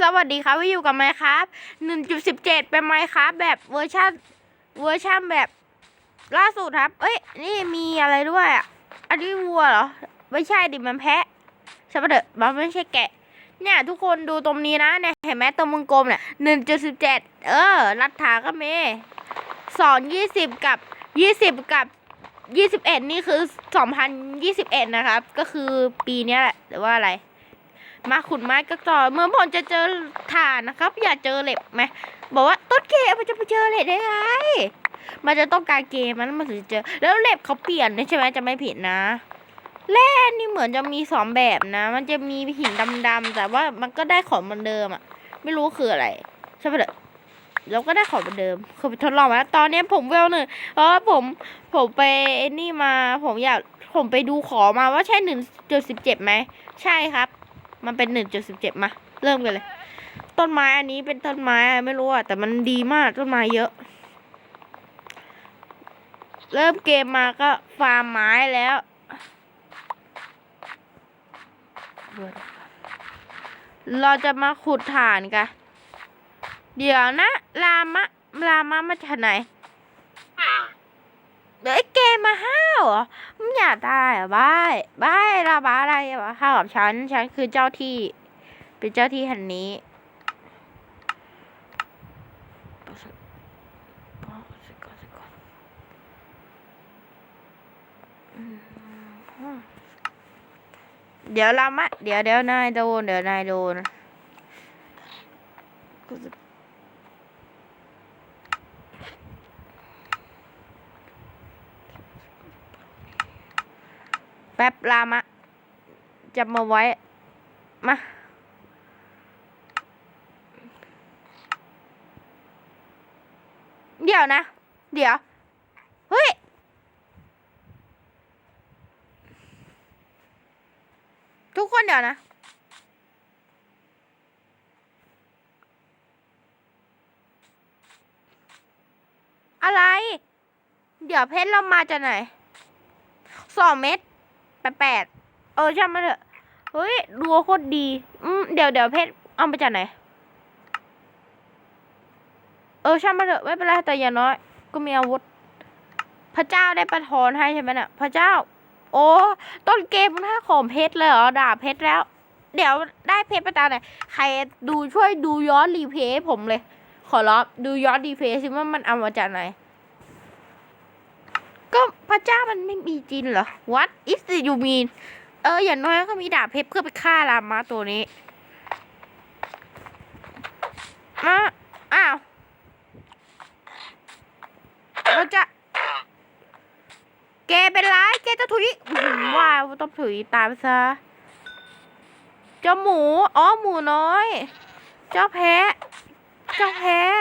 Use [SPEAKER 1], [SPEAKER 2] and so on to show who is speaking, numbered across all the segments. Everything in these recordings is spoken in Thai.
[SPEAKER 1] สวัสดีครับวิอยู่กับไมครับ1.17เป็นไมครับแบบเวอร์ชันเวอร์ชันแบบล่าสุดครับ เอ้ย นี่มีอะไรด้วยอะ อันนี้วัวเหรอ ไม่ใช่ดิมันแพะใช่ปะเด้อมันไม่ใช่แกะ เนี่ย ทุกคนดูตรงนี้นะเนี่ยเห็นไหมตรงมึงกลมเนี่ย1.17เออ รัดฐาก็มีสอน20กับ20กับ21นี่คือ2021นะครับ ก็คือปีเนี้ยแหละหรือว่าอะไร มาขุดไม้ก็ต่อเมื่อผมจะเจอถ่านนะครับ อย่าเจอเหล็กไหมบอกว่าต้นเกมมันจะไปเจอเหล็กได้ไงมันจะต้องการเกมมันมันถึงจะเจอ แล้วเหล็กเขาเปลี่ยนใช่ไหมจะไม่ผิดนะแร่นี่เหมือนจะมีสองแบบนะ มันจะมีหินดำๆแต่ว่ามันก็ได้ของเหมือนเดิมอะไม่รู้คืออะไรใช่ไหมเด้อเราก็ได้ของเหมือนเดิม คือไปทดลองมาตอนนี้ผมเวลหนึ่งเพราะว่าผมผมไปนี่มา ผมอยากผมไปดูขอมาว่าใช่หนึ่งจุดสิบเจ็ดไหม ใช่ครับ มันเป็นหนึ่งจุดสิบเจ็ดมา เริ่มกันเลย ต้นไม้อันนี้เป็นต้นไม้อะไม่รู้อะแต่มันดีมากต้นไม้เยอะ เริ่มเกมมาก็ฟาร์มไม้แล้วเราจะมาขุดถ่านกัน เดี๋ยวนะ ลามะ ลามะมาจากไหน เดี๋ยวไอ้เกมมาห้าวเหรอ บายบายลาบาอะไรวะห้าวกับฉัน ฉันคือเจ้าที่ เป็นเจ้าที่แห่งนี้เดี๋ยวลามะเดี๋ยวเดี๋ยวนายโดน เดี๋ยวนายโดน แป๊บลามะจะมาไว้ มาเดี๋ยวนะ เดี๋ยว เฮ้ย ทุกคนเดี๋ยวนะ อะไร เดี๋ยวเพชรเรามาจากไหนสองเม็ด แปดแปดเออช่างมาเถอะเฮ้ยรัวโคตรดีอืมเดี๋ยวเดี๋ยวเพชรเอามาจากไหน เออช่างมาเถอะไม่เป็นไรแต่อย่างน้อย ก็มีอาวุธ พระเจ้าได้ประทานให้ใช่ไหมน่ะ พระเจ้า โอ้ต้นเกมมันให้ของเพชรเลยเหรอดาบเพชรแล้ว เดี๋ยวได้เพชรประจาไหนใครดูช่วยดูย้อนรีเพย์ให้ผมเลย ขอรับดูย้อนรีเพย์สิว่ามันเอามาจากไหน ก็พระเจ้ามันไม่มีจริงเหรอ What is it you mean เออ อย่างน้อยก็มีดาบเพชรเพื่อไปฆ่ารามาตัวนี้มาอ้าวเราจะแกเป็นไรแกจะถุยว้าวต้องถุยตามซะ เจ้าหมู อ๋อ หมูน้อย เจ้าแพะ เจ้าแพะ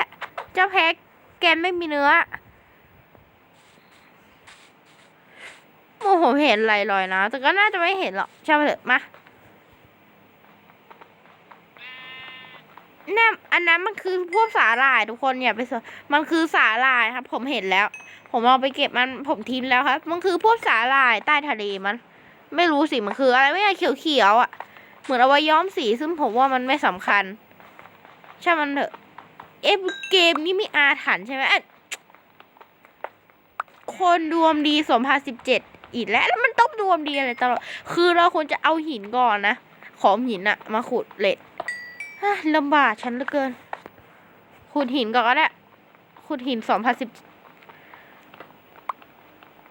[SPEAKER 1] เจ้าแพะ แกไม่มีเนื้อ โอ้ผมเห็นลอยๆนะ แต่ก็น่าจะไม่เห็นหรอกใช่ไหมเถอะมาเนี่ยอันนั้นมันคือพวกสาหร่ายทุกคนอย่าไปสนมันคือสาหร่ายครับ ผมเห็นแล้ว ผมเอาไปเก็บมันผมทิ้งแล้วครับ มันคือพวกสาหร่ายใต้ทะเลมัน ไม่รู้สิมันคืออะไรไม่ใช่เขียวๆอะ เหมือนเอาไว้ย้อมสีซึ่งผมว่ามันไม่สำคัญใช่มันเถอะเอะเกมนี้มีอาถรรพ์ใช่ไหมคนดวงดีสองพันสิบเจ็ด อีกแล้วแล้วมันต้องดวงดีอะไรตลอด คือเราควรจะเอาหินก่อนนะ ของหินอะมาขุดเหล็กลำบากฉันเหลือเกิน ขุดหินก่อนก็ได้ ขุดหินสองพันสิบ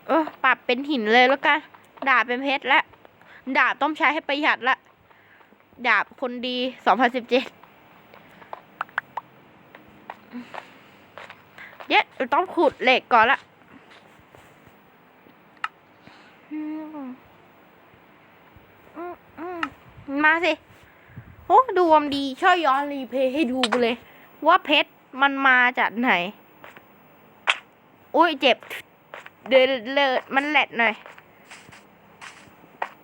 [SPEAKER 1] เออปรับเป็นหินเลยแล้วกัน ดาบเป็นเพชรแล้วดาบต้องใช้ให้ประหยัดละ ดาบคนดีสองพันสิบเจ็ดเย็ดต้องขุดเหล็กก่อนละอื มาสิ โอ้ดวงดี ช่วยย้อนรีเพย์ให้ดูไปเลย ว่าเพชรมันมาจากไหน อุ้ยเจ็บ เดินเลยมันแหลดหน่อย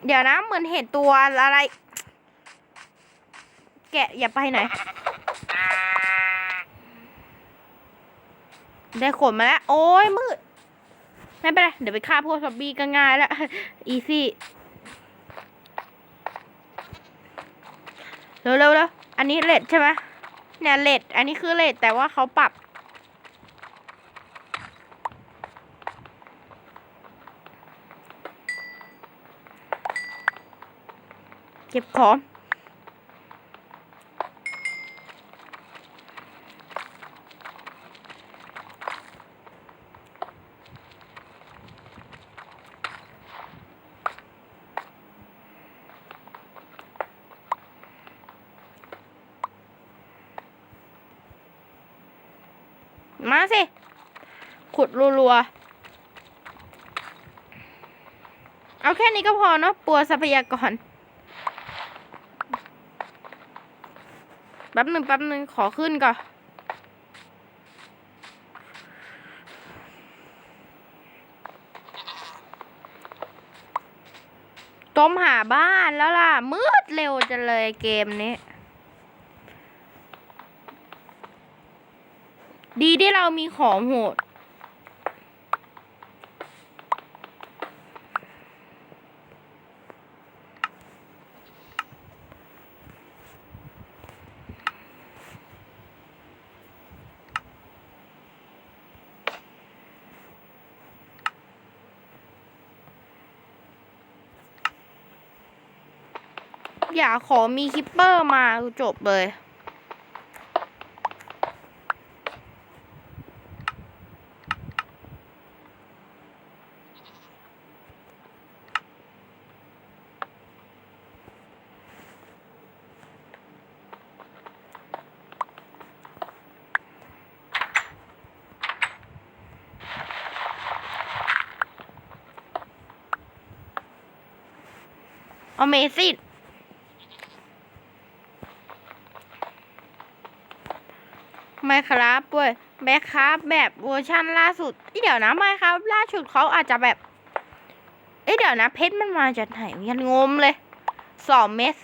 [SPEAKER 1] เดี๋ยวนะเหมือนเห็นตัวอะไร แกะอย่าไปไหน ได้ขนมาแล้ว โอ้ยมืด ไม่เป็นไร เดี๋ยวไปฆ่าพวกซอมบี้ก็ง่ายแล้วอีซี่เร็วๆแล้วอันนนี้เลดใช่ไหมเนี่ยเลดอันนี้คือเลดแต่ว่าเขาปรับ เก็บของ มาสิ ขุดรัวๆ เอาแค่นี้ก็พอเนาะปัวทรัพยากร แป๊บหนึ่งแป๊บหนึ่งขอขึ้นก่อนต้มหาบ้านแล้วล่ะ มืดเร็วจังเลยเกมนี้ ดีที่เรามีของโหด อย่าขอมีคิปเปอร์มาจบเลย Amazing ไม่ครับเว้ยแม่ครับแบบเวอร์ชั่นล่าสุดเอ้ยเดี๋ยวนะไม่ครับล่าสุดเขาอาจจะแบบ เอ้เดี๋ยวนะ เพชรมันมาจากไหนยันงมเลยสองเม็ด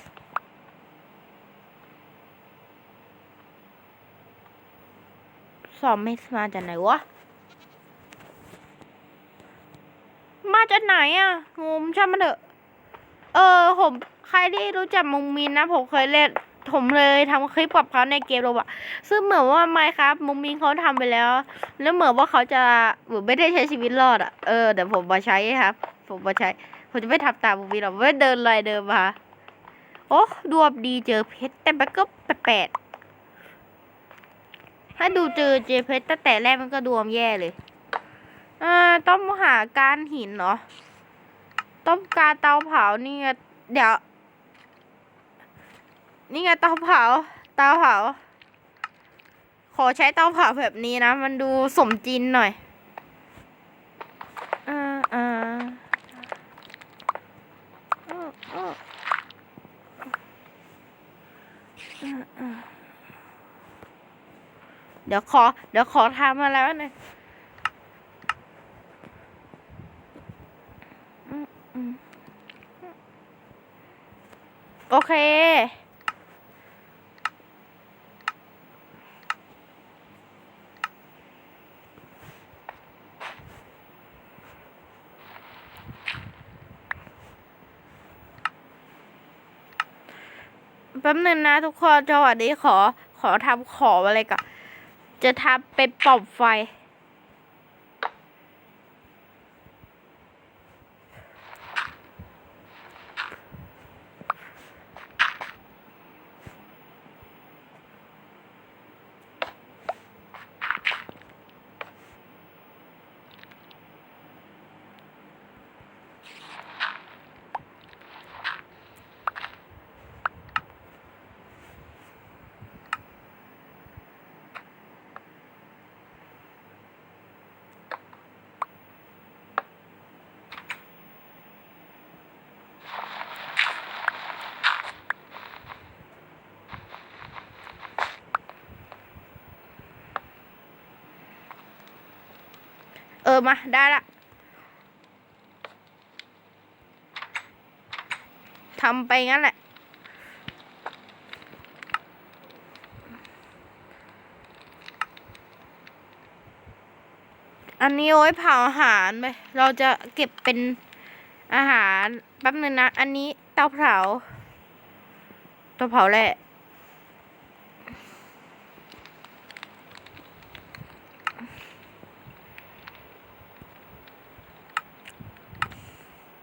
[SPEAKER 1] สองเม็ดมาจากไหนวะ มาจากไหนอะงมช่างมันเถอะ เออผมใครที่รู้จักมุงมินนะ ผมเคยเล่นผมเลยทำคลิปกับเขาในเกมโรบอทซึ่งเหมือนว่าไม่ครับมุงมินเขาทำไปแล้ว แล้วเหมือนว่าเขาจะหมือไม่ได้ใช้ชีวิตรอดอะเออเดี๋ยวผมมาใช้ครับ ผมมาใช้ ผมจะไม่ทำตามมุงมินหรอกไม่เดินเลยเดินมาโอ้ดวงดีเจอเพชรแต่มันก็แปลกๆถ้าดูเจอเจอเพชรตั้งแต่แรกมันก็ดวงแย่เลย เออต้องหาการหินเนาะ ต้องการเตาเผานี่ไงเดี๋ยว นี่ไงเตาเผา เตาเผา ขอใช้เตาเผาแบบนี้นะ มันดูสมจริงหน่อยอ่าอ่าอ่าอ่าอ่าอ่าเดี๋ยวขอ เดี๋ยวขอทำมาแล้วหน่อยอืมอืม โอเค แป๊บนึงนะทุกคนจังหวะนี้ขอ ขอทำขออะไรก่อน จะทำเป็นปลองไฟ มาได้ละทำไปงั้นแหละ อันนี้โอ้ยเผาอาหารไป เราจะเก็บเป็นอาหารแป๊บนึงนะ อันนี้เตาเผา เตาเผาแหละ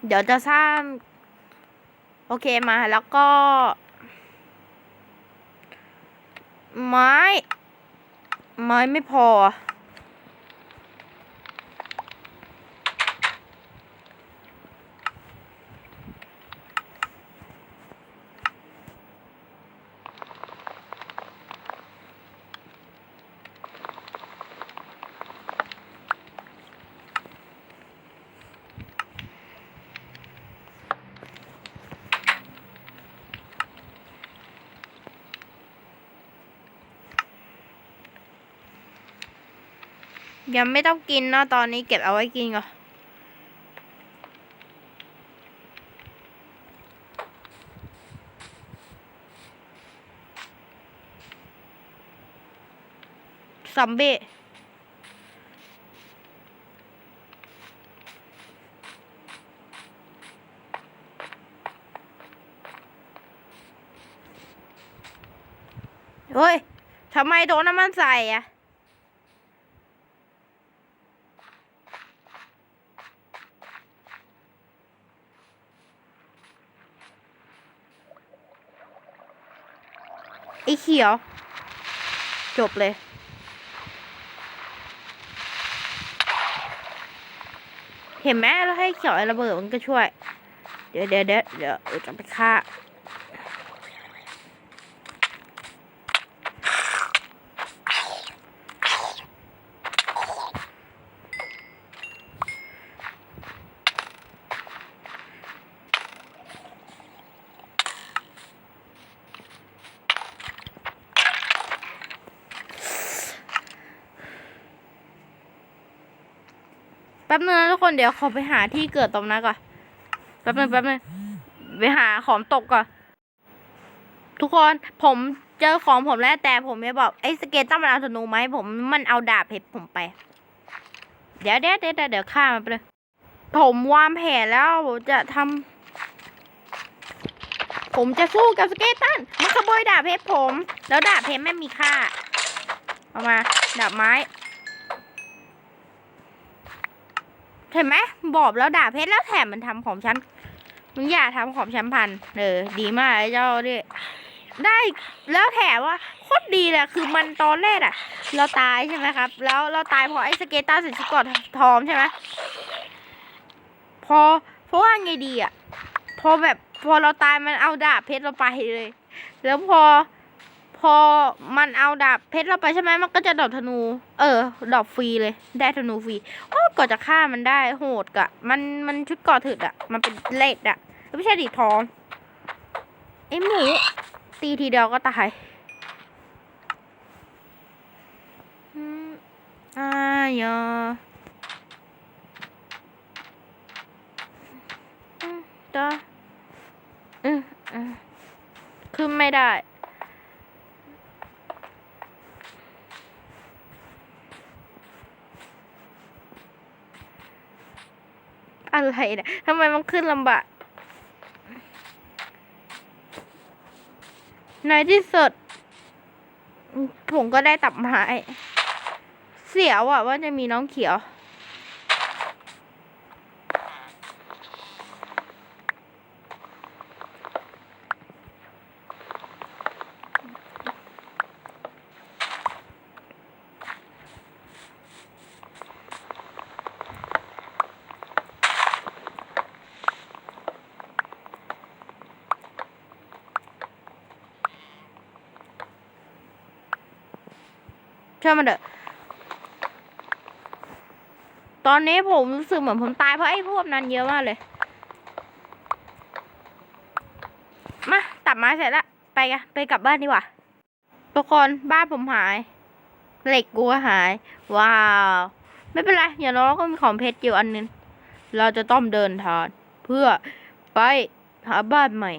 [SPEAKER 1] เดี๋ยวจะสร้าง โอเคมาแล้วก็ ไม้ ไม้ไม่พอ ยังไม่ต้องกินเนาะตอนนี้เก็บเอาไว้กินก่อนซัมเบ้เฮ้ย ทำไมโดนน้ำมันใส่อะ ขียว จบเลย เห็นไหมเราให้เขียวไอ้ระเบิดมันก็ช่วย เดี๋ยวเดี๋ยวเดี๋ยวเดี๋ยวจะไปฆ่า แป๊บนึงนะทุกคนเดี๋ยวขอไปหาที่เกิดตรงนั้นก่อนแป๊บนึงแป๊บนึงไปหาของตกก่อนทุกคนผมเจอของผมแล้วแต่ผมไม่บอกไอ้สเกตต้องมันเอาธนูไหมผมมันเอาดาบเพชรผมไป เดี๋ยวเดี๋ยวเดี๋ยวเดี๋ยวฆ่ามันไปเลยผมวางแผนแล้วผมจะทำผมจะสู้กับสเกตันมันขโมยดาบเพชรผม แล้วดาบเพชรไม่มีค่า เอามาดาบไม้ เห็นไหมบอกแล้วด่าเพชรแล้วแถมมันทำของฉันมึงอย่าทำของฉันพันเออดีมากไอ้เจ้าดิได้แล้วแถมว่าโคตรดีเลยคือมันตอนแรกอะเราตายใช่ไหมครับ แล้วเราตายเพราะไอ้สเกตตาใส่ชุดกอดทองใช่ไหมพอเพราะว่าไงดีอะพอแบบพอเราตายมันเอาดาบเพชรเราไปเลย แล้วพอ พอมันเอาดาบเพชรเราไปใช่ไหมมันก็จะดอกธนู เออ ดอกฟรีเลย ได้ธนูฟรีโอ้ก่อจะฆ่ามันได้โหดกะ มันมันชุดก่อถึกอะมันเป็นเลดอะไม่ใช่ดีทองไอ้หมูตีทีเดียวก็ตายอืมอายออืมต่ออืมอืมขึ้นไม่ได้ อะไรเนี่ยทำไมมันขึ้นลำบาก ในที่สุดผมก็ได้ตับไม้ เสียวอะว่าจะมีน้องเขียว ช่วยมันเถอะ ตอนนี้ผมรู้สึกเหมือนผมตายเพราะไอ้พวกนั้นเยอะมากเลย มาตัดไม้เสร็จละไปกันไปกลับบ้านดีกว่า ทุกคนบ้านผมหาย เหล็กกูหาย ว้าว ไม่เป็นไร อย่างน้อยก็มีของเพชรอยู่อันนึง เราจะต้องเดินทางเพื่อไปหาบ้านใหม่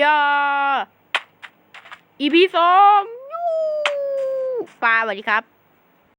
[SPEAKER 1] ยาอีพีสอง ปลาสวัสดีครับ